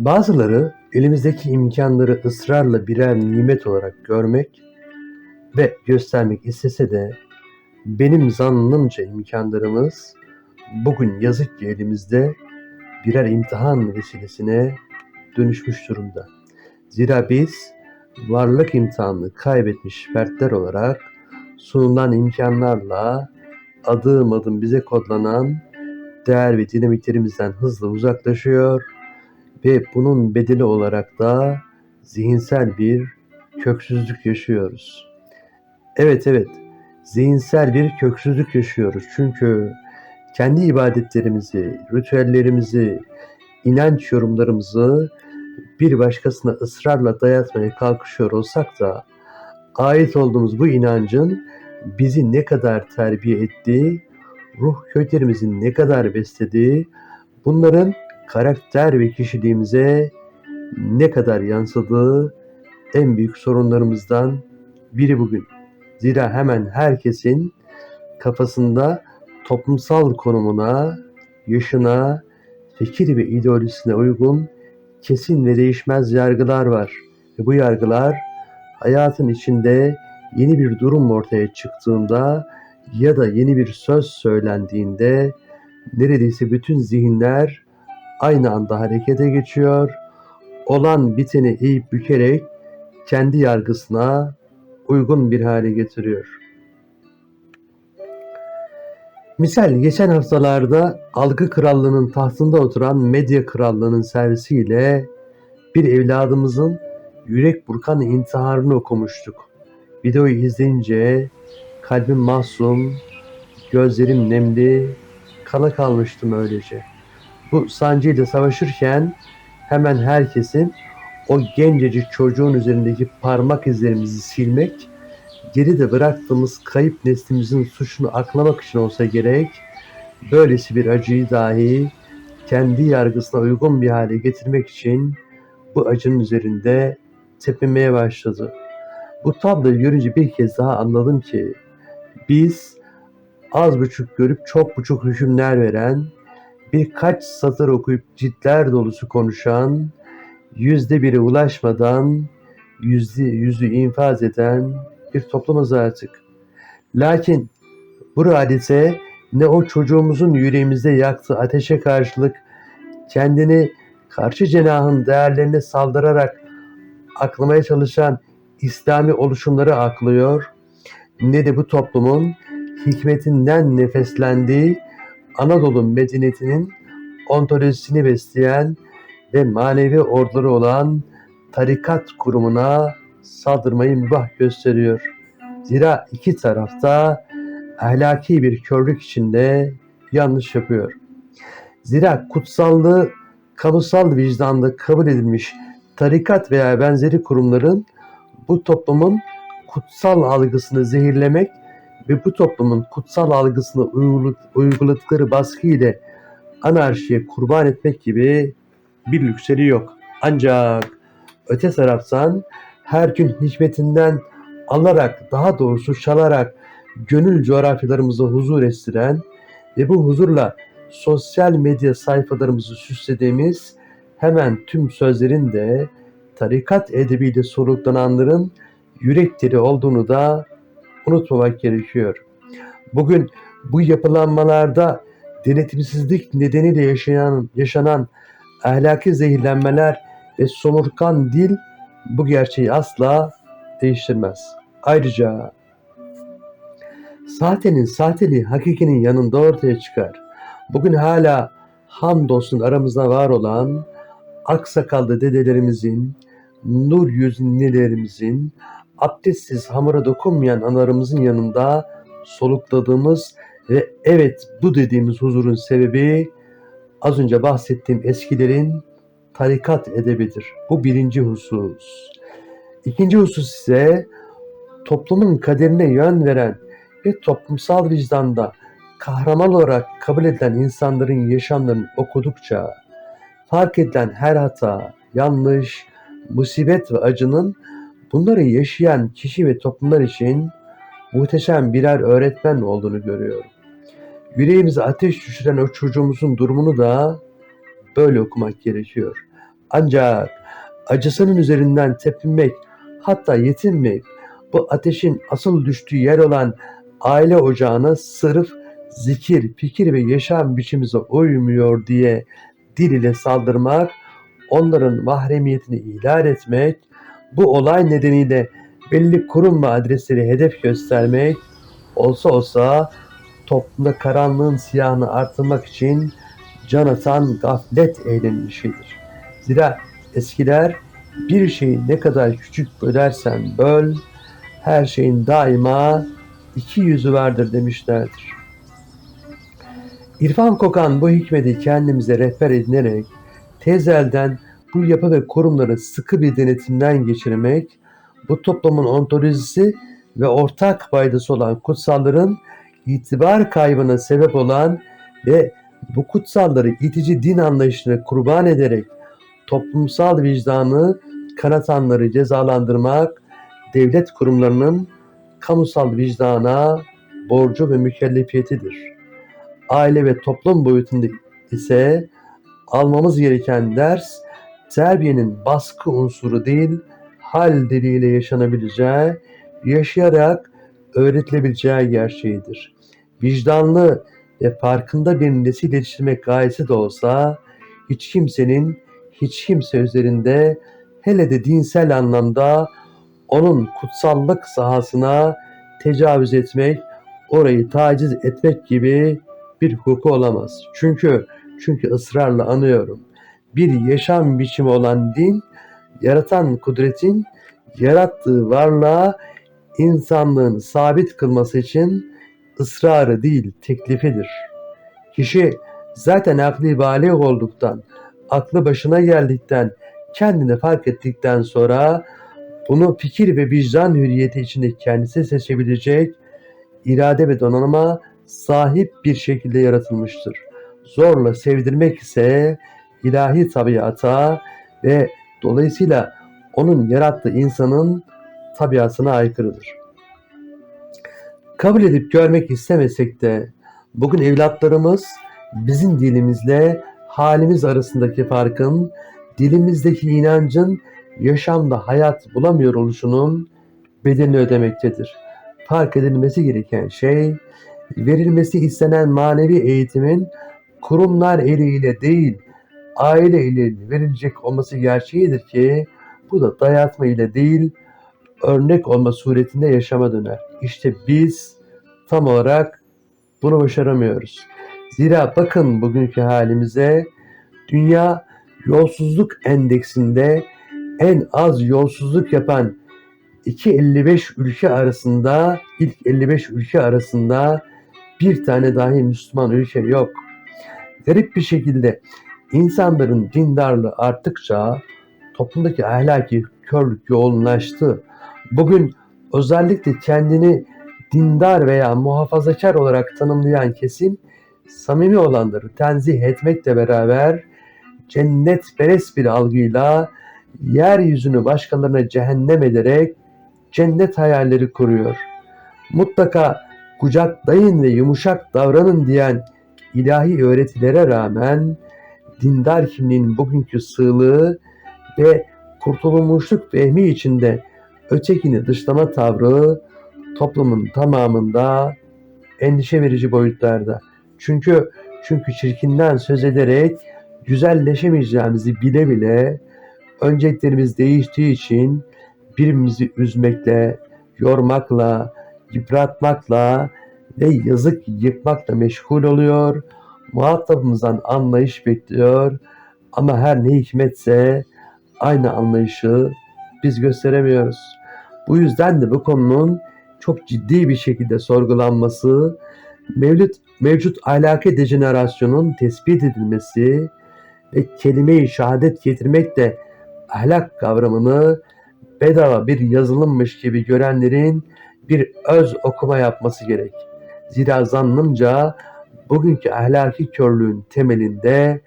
Bazıları elimizdeki imkanları ısrarla birer nimet olarak görmek ve göstermek istese de benim zannımca imkanlarımız bugün yazık ki elimizde birer imtihan vesilesine dönüşmüş durumda. Zira biz varlık imtihanını kaybetmiş fertler olarak sunulan imkanlarla adım adım bize kodlanan değer ve dinamiklerimizden hızla uzaklaşıyor ve bunun bedeli olarak da zihinsel bir köksüzlük yaşıyoruz. Evet evet, zihinsel bir köksüzlük yaşıyoruz. Çünkü kendi ibadetlerimizi, ritüellerimizi, inanç yorumlarımızı bir başkasına ısrarla dayatmaya kalkışıyor olsak da ait olduğumuz bu inancın bizi ne kadar terbiye ettiği, ruh köklerimizin ne kadar beslediği, bunların karakter ve kişiliğimize ne kadar yansıdığı en büyük sorunlarımızdan biri bugün. Zira hemen herkesin kafasında toplumsal konumuna, yaşına, fikir ve ideolojisine uygun kesin ve değişmez yargılar var. Ve bu yargılar hayatın içinde yeni bir durum ortaya çıktığında ya da yeni bir söz söylendiğinde neredeyse bütün zihinler aynı anda harekete geçiyor. Olan biteni eğip bükerek kendi yargısına uygun bir hale getiriyor. Misal geçen haftalarda algı krallığının tahtında oturan medya krallığının servisiyle bir evladımızın yürek burkan intiharını okumuştuk. Videoyu izleyince kalbim masum, gözlerim nemli, kala kalmıştım öylece. Bu sancıyla savaşırken hemen herkesin o gencecik çocuğun üzerindeki parmak izlerimizi silmek, geride bıraktığımız kayıp neslimizin suçunu aklamak için olsa gerek, böylesi bir acıyı dahi kendi yargısına uygun bir hale getirmek için bu acının üzerinde tepinmeye başladı. Bu tabloyu görünce bir kez daha anladım ki biz az buçuk görüp çok buçuk hükümler veren, birkaç satır okuyup ciltler dolusu konuşan, yüzde bire ulaşmadan yüzde yüzü infaz eden bir toplumuz artık. Lakin bu hadise ne o çocuğumuzun yüreğimizde yaktığı ateşe karşılık kendini karşı cenahın değerlerine saldırarak aklamaya çalışan İslami oluşumları aklıyor ne de bu toplumun hikmetinden nefeslendiği Anadolu medeniyetinin ontolojisini besleyen ve manevi orduları olan tarikat kurumuna saldırmayı mübah gösteriyor. Zira iki tarafta ahlaki bir körlük içinde yanlış yapıyor. Zira kutsallığı kamusal vicdanda kabul edilmiş tarikat veya benzeri kurumların bu toplumun kutsal algısını zehirlemek ve bu toplumun kutsal algısını uyguladıkları baskı ile anarşiye kurban etmek gibi bir lüksleri yok. Ancak öte taraftan her gün hikmetinden alarak daha doğrusu çalarak gönül coğrafyalarımıza huzur estiren ve bu huzurla sosyal medya sayfalarımızı süslediğimiz hemen tüm sözlerin de tarikat edebiyle soluklananların yürekleri olduğunu da unutmamak gerekiyor. Bugün bu yapılanmalarda denetimsizlik nedeniyle yaşayan, yaşanan ahlaki zehirlenmeler ve somurkan dil bu gerçeği asla değiştirmez. Ayrıca sahtenin sahteliği hakikinin yanında ortaya çıkar. Bugün hala hamdolsun aramızda var olan aksakallı dedelerimizin, nur yüzlü ninelerimizin, abdestsiz hamura dokunmayan analarımızın yanında solukladığımız ve evet bu dediğimiz huzurun sebebi az önce bahsettiğim eskilerin tarikat edebidir. Bu birinci husus. İkinci husus ise toplumun kaderine yön veren ve toplumsal vicdanda kahraman olarak kabul edilen insanların yaşamlarını okudukça fark edilen her hata, yanlış, musibet ve acının bunları yaşayan kişi ve toplumlar için muhteşem birer öğretmen olduğunu görüyorum. Yüreğimize ateş düşüren o çocuğumuzun durumunu da böyle okumak gerekiyor. Ancak acısının üzerinden tepinmek hatta yetinmeyip bu ateşin asıl düştüğü yer olan aile ocağına sırf zikir, fikir ve yaşam biçimimize uymuyor diye dil ile saldırmak, onların mahremiyetini ihlal etmek, bu olay nedeniyle belli kurum ve adresleri hedef göstermek, olsa olsa toplumda karanlığın siyahını artırmak için can atan gaflet eğlenmişidir. Zira eskiler bir şeyi ne kadar küçük bölersen böl, her şeyin daima iki yüzü vardır demişlerdir. İrfan kokan bu hikmeti kendimize rehber edinerek tezelden bu yapı ve kurumları sıkı bir denetimden geçirmek, bu toplumun ontolojisi ve ortak faydası olan kutsalların itibar kaybına sebep olan ve bu kutsalları itici din anlayışına kurban ederek toplumsal vicdanı kanatanları cezalandırmak, devlet kurumlarının kamusal vicdana borcu ve mükellefiyetidir. Aile ve toplum boyutunda ise almamız gereken ders terbiyenin baskı unsuru değil, hal diliyle yaşanabileceği, yaşayarak öğretilebileceği gerçeğidir. Vicdanlı ve farkında bir nesil yetiştirmek gayesi de olsa hiç kimsenin hiç kimse üzerinde hele de dinsel anlamda onun kutsallık sahasına tecavüz etmek, orayı taciz etmek gibi bir hukuku olamaz. Çünkü çünkü ısrarla anıyorum. Bir yaşam biçimi olan din, yaratan kudretin yarattığı varlığa insanlığın sabit kılması için ısrarı değil teklifidir. Kişi zaten akli balik olduktan, aklı başına geldikten, kendini fark ettikten sonra bunu fikir ve vicdan hürriyeti içinde kendisi seçebilecek irade ve donanıma sahip bir şekilde yaratılmıştır. Zorla sevdirmek ise ilahi tabiata ve dolayısıyla onun yarattığı insanın tabiatına aykırıdır. Kabul edip görmek istemesek de bugün evlatlarımız bizim dilimizle halimiz arasındaki farkın, dilimizdeki inancın yaşamda hayat bulamıyor oluşunun bedelini ödemektedir. Fark edilmesi gereken şey, verilmesi istenen manevi eğitimin kurumlar eliyle değil, aile ile verilecek olması gerçeğidir ki bu da dayatma ile değil, örnek olma suretinde yaşama döner. İşte biz tam olarak bunu başaramıyoruz. Zira bakın bugünkü halimize dünya yolsuzluk endeksinde en az yolsuzluk yapan 2.55 ülke arasında ilk 55 ülke arasında bir tane dahi Müslüman ülke yok. Garip bir şekilde insanların dindarlığı arttıkça toplumdaki ahlaki körlük yoğunlaştı. Bugün özellikle kendini dindar veya muhafazakar olarak tanımlayan kesim samimi olanları tenzih etmekle beraber cennet beres bir algıyla yeryüzünü başkalarına cehennem ederek cennet hayalleri kuruyor. Mutlaka kucaklayın ve yumuşak davranın diyen ilahi öğretilere rağmen dindar kimliğin bugünkü sığlığı ve kurtulmuşluk vehmi içinde ötekini dışlama tavrı toplumun tamamında endişe verici boyutlarda. Çünkü çünkü çirkinden söz ederek güzelleşemeyeceğimizi bile bile önceliklerimiz değiştiği için birbirimizi üzmekle, yormakla, yıpratmakla ve yazık yıkmakla meşgul oluyor. Muhatabımızdan anlayış bekliyor. Ama her ne hikmetse aynı anlayışı biz gösteremiyoruz. Bu yüzden de bu konunun çok ciddi bir şekilde sorgulanması, mevcut, mevcut ahlaki dejenerasyonun tespit edilmesi ve kelime-i şehadet getirmek de ahlak kavramını bedava bir yazılımmış gibi görenlerin bir öz okuma yapması gerek. Zira zannımca bugünkü ahlaki körlüğün temelinde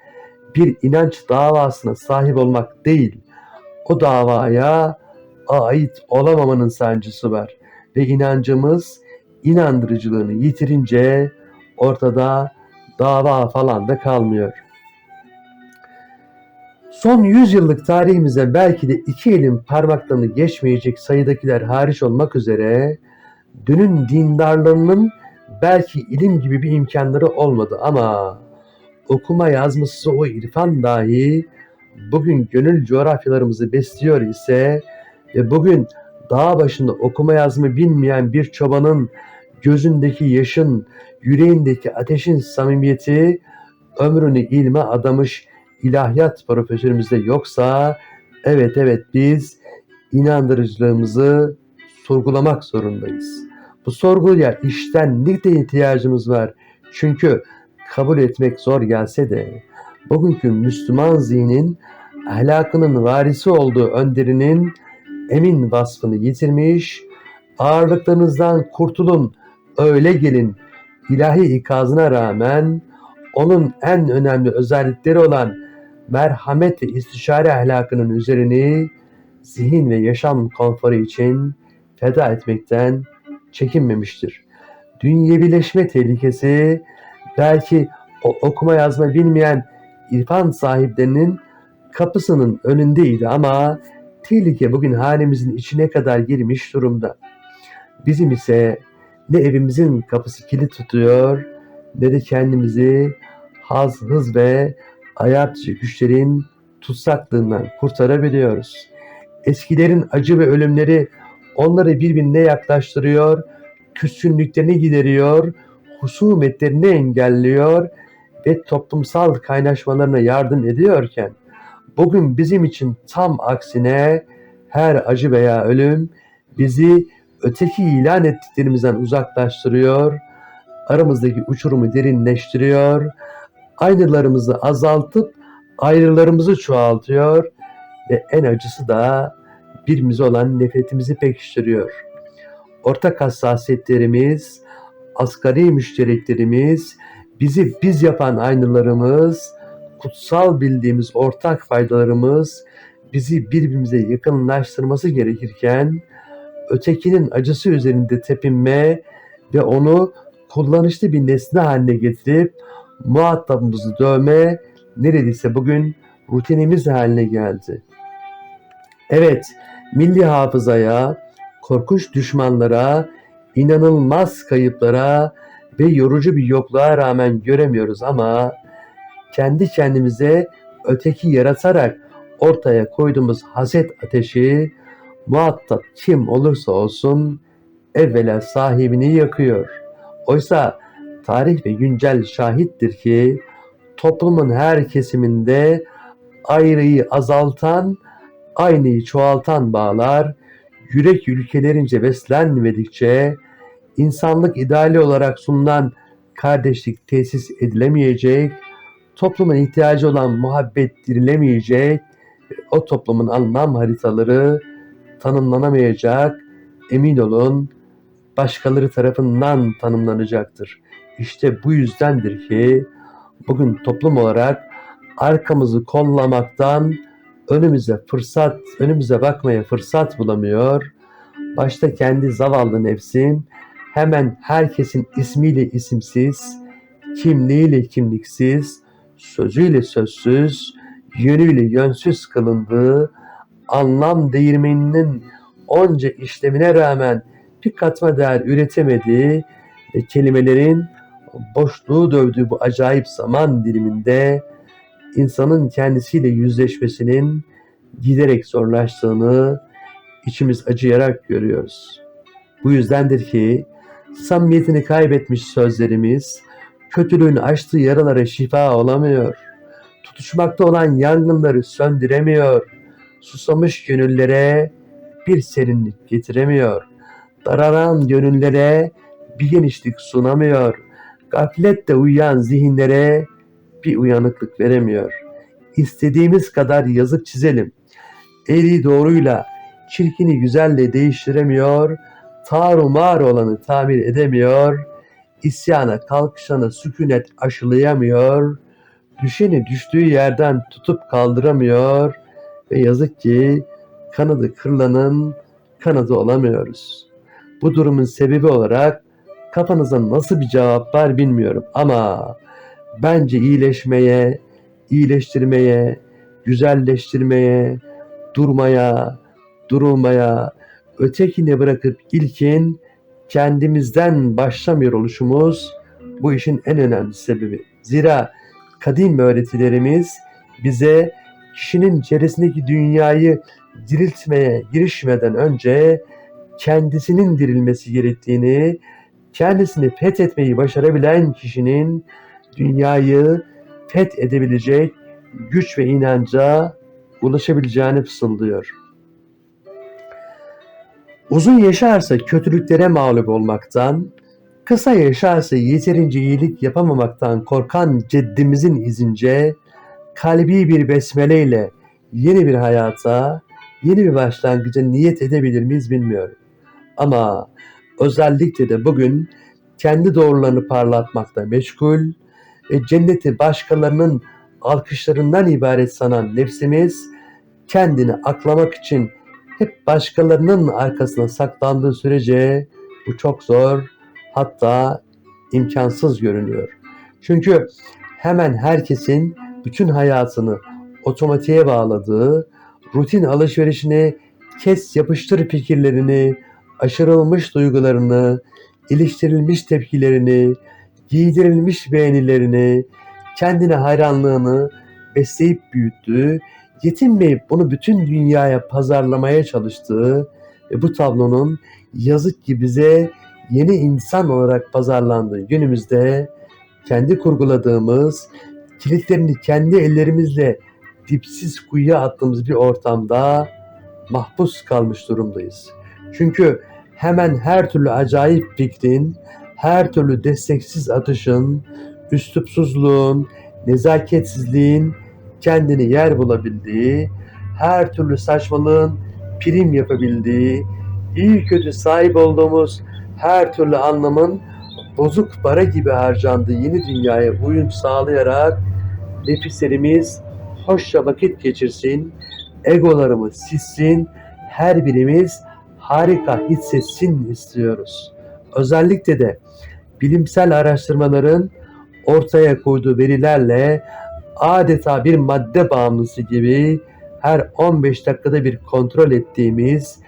bir inanç davasına sahip olmak değil, o davaya ait olamamanın sancısı var. Ve inancımız inandırıcılığını yitirince ortada dava falan da kalmıyor. Son 100 yıllık tarihimize belki de iki elin parmaklarını geçmeyecek sayıdakiler hariç olmak üzere dünün dindarlarının belki ilim gibi bir imkanları olmadı ama okuma yazması o irfan dahi bugün gönül coğrafyalarımızı besliyor ise ve bugün dağ başında okuma yazma bilmeyen bir çobanın gözündeki yaşın, yüreğindeki ateşin samimiyeti ömrünü ilme adamış ilahiyat profesörümüzde yoksa evet evet biz inandırıcılığımızı sorgulamak zorundayız. Bu sorguya iştenlikle ihtiyacımız var. Çünkü kabul etmek zor gelse de bugünkü Müslüman zihnin ahlakının varisi olduğu önderinin emin vasfını yitirmiş, ağırlıklarınızdan kurtulun, öyle gelin ilahi ikazına rağmen onun en önemli özellikleri olan merhamet ve istişare ahlakının üzerini zihin ve yaşam konforu için feda etmekten çekinmemiştir. Dünyevileşme tehlikesi belki o okuma yazma bilmeyen irfan sahiplerinin kapısının önündeydi ama tehlike bugün halimizin içine kadar girmiş durumda. Bizim ise ne evimizin kapısı kilit tutuyor ne de kendimizi haz, hız ve ayartıcı güçlerin tutsaklığından kurtarabiliyoruz. Eskilerin acı ve ölümleri onları birbirine yaklaştırıyor, küskünlüklerini gideriyor, husumetlerini engelliyor ve toplumsal kaynaşmalarına yardım ediyorken bugün bizim için tam aksine her acı veya ölüm bizi öteki ilan ettiklerimizden uzaklaştırıyor, aramızdaki uçurumu derinleştiriyor, aynılarımızı azaltıp ayrılarımızı çoğaltıyor ve en acısı da birbirimize olan nefretimizi pekiştiriyor. Ortak hassasiyetlerimiz, asgari müştereklerimiz, bizi biz yapan aynılarımız, kutsal bildiğimiz ortak faydalarımız bizi birbirimize yakınlaştırması gerekirken ötekinin acısı üzerinde tepinme ve onu kullanışlı bir nesne haline getirip muhatabımızı dövme neredeyse bugün rutinimiz haline geldi. Evet, milli hafızaya, korkunç düşmanlara, inanılmaz kayıplara ve yorucu bir yokluğa rağmen göremiyoruz ama kendi kendimize öteki yaratarak ortaya koyduğumuz haset ateşi muhatap kim olursa olsun evvela sahibini yakıyor. Oysa tarih ve güncel şahittir ki toplumun her kesiminde ayrıyı azaltan, aynıyı çoğaltan bağlar, yürek ülkelerince beslenmedikçe insanlık ideali olarak sunulan kardeşlik tesis edilemeyecek, toplumun ihtiyacı olan muhabbet dirilemeyecek, o toplumun anlam haritaları tanımlanamayacak, emin olun başkaları tarafından tanımlanacaktır. İşte bu yüzdendir ki bugün toplum olarak arkamızı kollamaktan önümüze fırsat, önümüze bakmaya fırsat bulamıyor. Başta kendi zavallı nefsim hemen herkesin ismiyle isimsiz, kimliğiyle kimliksiz, sözüyle sözsüz, yönüyle yönsüz kılındığı, anlam değirmeninin onca işlemine rağmen bir katma değer üretemediği kelimelerin boşluğu dövdüğü bu acayip zaman diliminde insanın kendisiyle yüzleşmesinin giderek zorlaştığını içimiz acıyarak görüyoruz. Bu yüzdendir ki samimiyetini kaybetmiş sözlerimiz kötülüğün açtığı yaralara şifa olamıyor. Tutuşmakta olan yangınları söndüremiyor. Susamış gönüllere bir serinlik getiremiyor. Dararan gönüllere bir genişlik sunamıyor. Gaflette uyuyan zihinlere bir uyanıklık veremiyor. İstediğimiz kadar yazıp çizelim. Eri doğruyla, çirkini güzelle değiştiremiyor. Tarumar olanı tamir edemiyor. İsyana kalkışanı sükunet aşılayamıyor. Düşeni düştüğü yerden tutup kaldıramıyor. Ve yazık ki kanadı kırılanın kanadı olamıyoruz. Bu durumun sebebi olarak kafanıza nasıl bir cevap var bilmiyorum ama bence iyileşmeye, iyileştirmeye, güzelleştirmeye, durmaya, durulmaya, ötekini bırakıp ilkin kendimizden başlamıyor oluşumuz bu işin en önemli sebebi. Zira kadim öğretilerimiz bize kişinin içerisindeki dünyayı diriltmeye girişmeden önce kendisinin dirilmesi gerektiğini, kendisini fethetmeyi başarabilen kişinin dünyayı fethedebilecek güç ve inanca ulaşabileceğini fısıldıyor. Uzun yaşarsa kötülüklere mağlup olmaktan, kısa yaşarsa yeterince iyilik yapamamaktan korkan ceddimizin izince kalbi bir besmeleyle yeni bir hayata, yeni bir başlangıca niyet edebilir miyiz bilmiyorum. Ama özellikle de bugün kendi doğrularını parlatmakta meşgul ve cenneti başkalarının alkışlarından ibaret sanan nefsimiz kendini aklamak için hep başkalarının arkasına saklandığı sürece bu çok zor hatta imkansız görünüyor. Çünkü hemen herkesin bütün hayatını otomatiğe bağladığı, rutin alışverişini, kes yapıştır fikirlerini, aşırılmış duygularını, iliştirilmiş tepkilerini, giydirilmiş beğenilerini, kendine hayranlığını besleyip büyüttüğü, yetinmeyip bunu bütün dünyaya pazarlamaya çalıştığı ve bu tablonun yazık ki bize yeni insan olarak pazarlandığı günümüzde kendi kurguladığımız, kilitlerini kendi ellerimizle dipsiz kuyuya attığımız bir ortamda mahpus kalmış durumdayız. Çünkü hemen her türlü acayip fikrin, her türlü desteksiz atışın, üslupsuzluğun, nezaketsizliğin kendini yer bulabildiği, her türlü saçmalığın prim yapabildiği, iyi kötü sahip olduğumuz her türlü anlamın bozuk para gibi harcandığı yeni dünyaya uyum sağlayarak nefislerimiz hoşça vakit geçirsin, egolarımız sissin, her birimiz harika hissetsin istiyoruz. Özellikle de bilimsel araştırmaların ortaya koyduğu verilerle adeta bir madde bağımlısı gibi her 15 dakikada bir kontrol ettiğimiz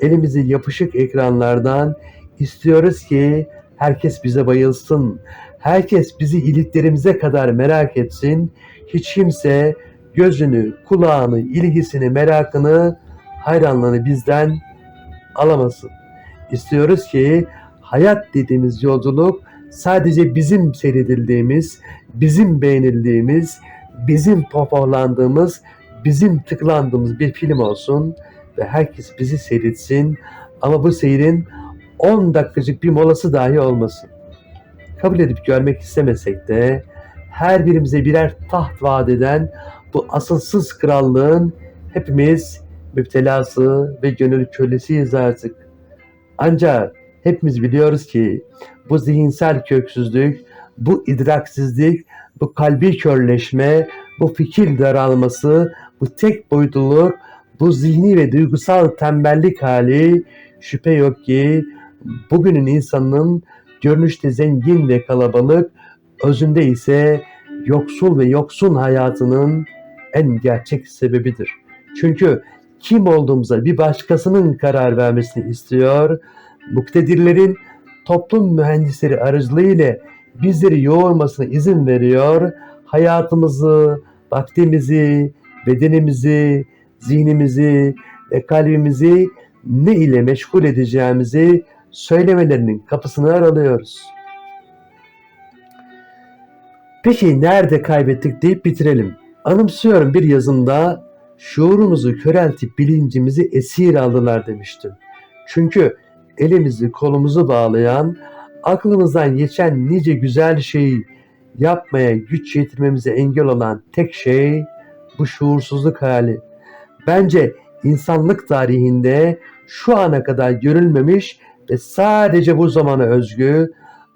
elimizi yapışık ekranlardan istiyoruz ki herkes bize bayılsın. Herkes bizi iliklerimize kadar merak etsin. Hiç kimse gözünü, kulağını, ilgisini, merakını, hayranlığını bizden alamasın. İstiyoruz ki hayat dediğimiz yolculuk sadece bizim seyredildiğimiz, bizim beğenildiğimiz, bizim pohpohlandığımız, bizim tıklandığımız bir film olsun ve herkes bizi seyretsin ama bu seyrin 10 dakikacık bir molası dahi olmasın. Kabul edip görmek istemesek de her birimize birer taht vaat eden bu asılsız krallığın hepimiz müptelası ve gönül kölesiyiz artık. Ancak hepimiz biliyoruz ki bu zihinsel köksüzlük, bu idraksizlik, bu kalbi körleşme, bu fikir daralması, bu tek boyutluluk, bu zihni ve duygusal tembellik hali şüphe yok ki bugünün insanının görünüşte zengin ve kalabalık, özünde ise yoksul ve yoksun hayatının en gerçek sebebidir. Çünkü kim olduğumuza bir başkasının karar vermesini istiyor. Muktedirlerin toplum mühendisleri aracılığıyla bizleri yoğurmasına izin veriyor. Hayatımızı, vaktimizi, bedenimizi, zihnimizi ve kalbimizi ne ile meşgul edeceğimizi söylemelerinin kapısını aralıyoruz. Peki nerede kaybettik deyip bitirelim. Anımsıyorum bir yazımda şuurumuzu köreltip bilincimizi esir aldılar demiştim. Çünkü elimizi kolumuzu bağlayan, aklımızdan geçen nice güzel şeyi yapmaya güç yetirmemize engel olan tek şey bu şuursuzluk hali. Bence insanlık tarihinde şu ana kadar görülmemiş ve sadece bu zamana özgü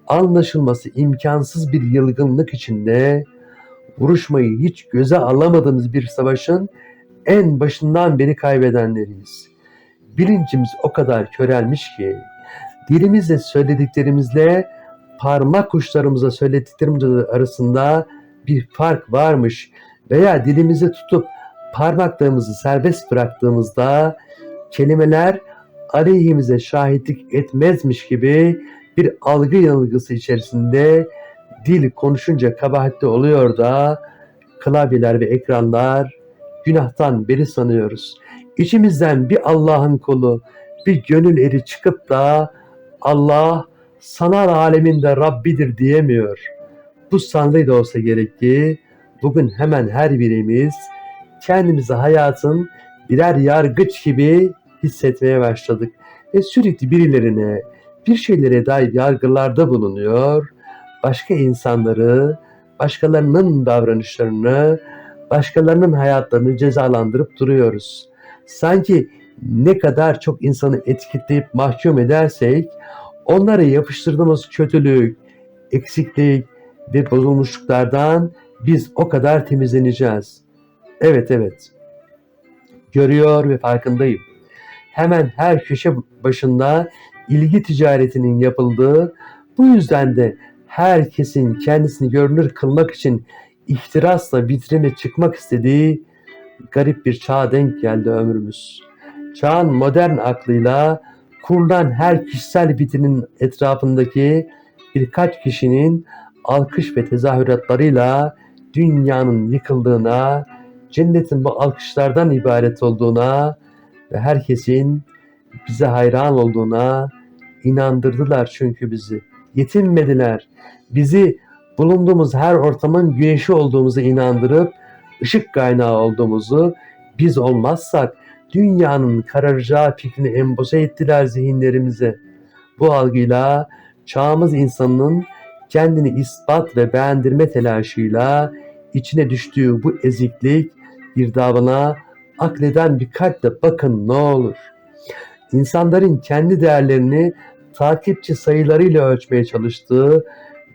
anlaşılması imkansız bir yılgınlık içinde vuruşmayı hiç göze alamadığımız bir savaşın en başından beri kaybedenleriyiz. Bilincimiz o kadar körelmiş ki dilimizle söylediklerimizle parmak uçlarımıza söylediklerimiz arasında bir fark varmış veya dilimizi tutup parmaklarımızı serbest bıraktığımızda kelimeler aleyhimize şahitlik etmezmiş gibi bir algı yanılgısı içerisinde dil konuşunca kabahatli oluyor da klavyeler ve ekranlar günahtan beri sanıyoruz. İçimizden bir Allah'ın kulu, bir gönül eri çıkıp da Allah sanal aleminde Rabbidir diyemiyor. Bu sanrı da olsa gerek ki bugün hemen her birimiz kendimizi hayatın birer yargıç gibi hissetmeye başladık. Ve sürekli birilerine bir şeylere dair yargılarda bulunuyor. Başka insanları, başkalarının davranışlarını, başkalarının hayatlarını cezalandırıp duruyoruz. Sanki ne kadar çok insanı etiketleyip mahkum edersek onlara yapıştırdığımız kötülük, eksiklik ve bozulmuşluklardan biz o kadar temizleneceğiz. Evet evet. Görüyor ve farkındayım. Hemen her köşe başında ilgi ticaretinin yapıldığı, bu yüzden de herkesin kendisini görünür kılmak için ihtirasla vitrine çıkmak istediği garip bir çağa denk geldi ömrümüz. Çağın modern aklıyla kurulan her kişisel vitrinin etrafındaki birkaç kişinin alkış ve tezahüratlarıyla dünyanın yıkıldığına, cennetin bu alkışlardan ibaret olduğuna ve herkesin bize hayran olduğuna inandırdılar çünkü bizi. Yetinmediler. Bizi bulunduğumuz her ortamın güneşi olduğumuzu inandırıp ışık kaynağı olduğumuzu biz olmazsak dünyanın kararacağı fikrini emboze ettiler zihinlerimize. Bu algıyla çağımız insanının kendini ispat ve beğendirme telaşıyla içine düştüğü bu eziklik girdabına akleden bir kalple bakın ne olur. İnsanların kendi değerlerini takipçi sayılarıyla ölçmeye çalıştığı,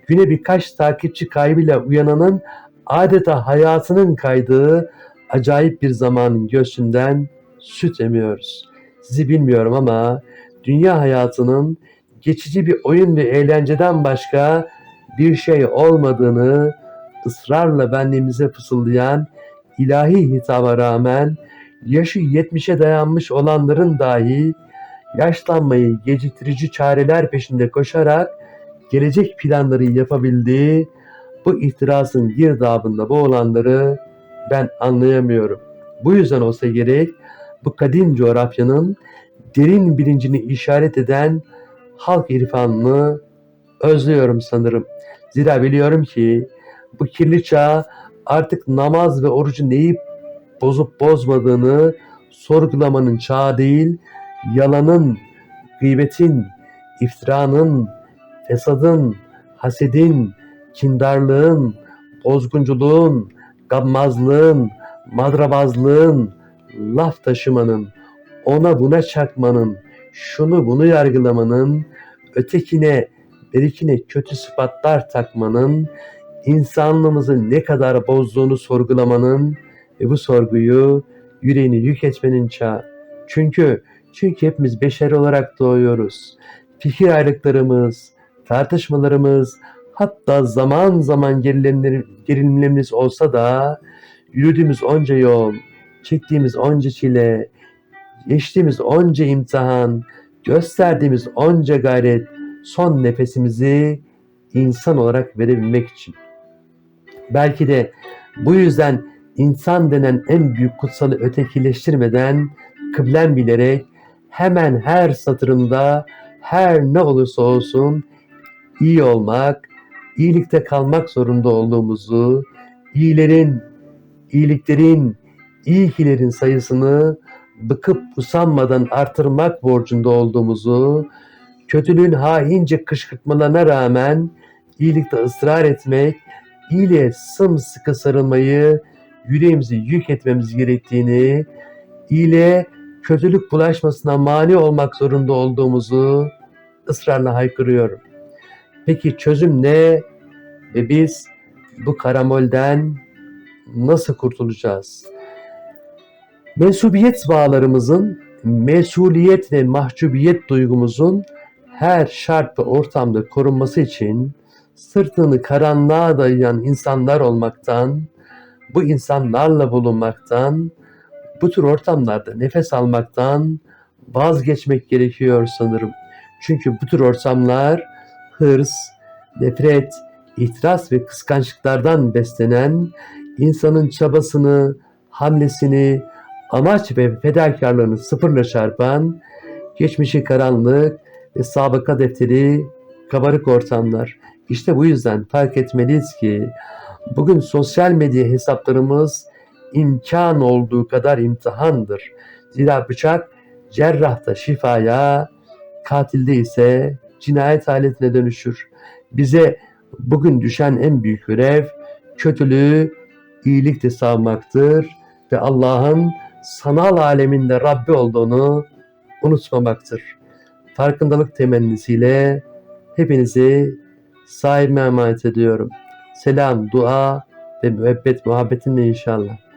güne birkaç takipçi kaybıyla uyananın adeta hayatının kaydığı acayip bir zamanın göğsünden süt emiyoruz. Sizi bilmiyorum ama dünya hayatının geçici bir oyun ve eğlenceden başka bir şey olmadığını ısrarla benliğimize fısıldayan ilahi hitaba rağmen yaşı yetmişe dayanmış olanların dahi yaşlanmayı geciktirici çareler peşinde koşarak gelecek planları yapabildiği bu ihtirasın girdabında boğulanları ben anlayamıyorum. Bu yüzden olsa gerek bu kadim coğrafyanın derin bilincini işaret eden halk irfanını özlüyorum sanırım. Zira biliyorum ki bu kirli çağ artık namaz ve orucu neyi bozup bozmadığını sorgulamanın çağı değil, yalanın, gıybetin, iftiranın, fesadın, hasedin, kindarlığın, bozgunculuğun, gammazlığın, madrabazlığın, laf taşımanın, ona buna çakmanın, şunu bunu yargılamanın, ötekine, berikine kötü sıfatlar takmanın, insanlığımızı ne kadar bozduğunu sorgulamanın ve bu sorguyu yüreğini yük etmenin çağı. Çünkü çünkü hepimiz beşer olarak doğuyoruz. Fikir ayrılıklarımız, tartışmalarımız, hatta zaman zaman gerilimler- gerilimlerimiz olsa da yürüdüğümüz onca yol, çektiğimiz onca çile, geçtiğimiz onca imtihan, gösterdiğimiz onca gayret, son nefesimizi insan olarak verebilmek için. Belki de bu yüzden insan denen en büyük kutsalı ötekileştirmeden kıblem bilerek hemen her satırında her ne olursa olsun iyi olmak, iyilikte kalmak zorunda olduğumuzu, iyilerin, iyiliklerin, iyikilerin sayısını bıkıp usanmadan artırmak borcunda olduğumuzu, kötülüğün haince kışkırtmalarına rağmen iyilikte ısrar etmek, iyiliğe sımsıkı sarılmayı, yüreğimizi yük etmemiz gerektiğini, iyiliğe kötülük bulaşmasına mani olmak zorunda olduğumuzu ısrarla haykırıyorum. Peki çözüm ne? Ve biz bu karamolden nasıl kurtulacağız? Mensubiyet bağlarımızın, mesuliyet ve mahcubiyet duygumuzun her şart ve ortamda korunması için sırtını karanlığa dayayan insanlar olmaktan, bu insanlarla bulunmaktan, bu tür ortamlarda nefes almaktan vazgeçmek gerekiyor sanırım. Çünkü bu tür ortamlar hırs, nefret, itiraz ve kıskançlıklardan beslenen, insanın çabasını, hamlesini, amaç ve fedakarlığını sıfırla çarpan, geçmişi karanlık ve sabıka defteri kabarık ortamlar. İşte bu yüzden fark etmeliyiz ki bugün sosyal medya hesaplarımız imkan olduğu kadar imtihandır. Zira bıçak cerrahta şifaya, katilde ise cinayet aletine dönüşür. Bize bugün düşen en büyük görev kötülüğü iyilikle savmaktır ve Allah'ın sanal aleminde Rabbi olduğunu unutmamaktır. Farkındalık temennisiyle hepinizi sahibime emanet ediyorum. Selam, dua ve müebbet muhabbetinle inşallah.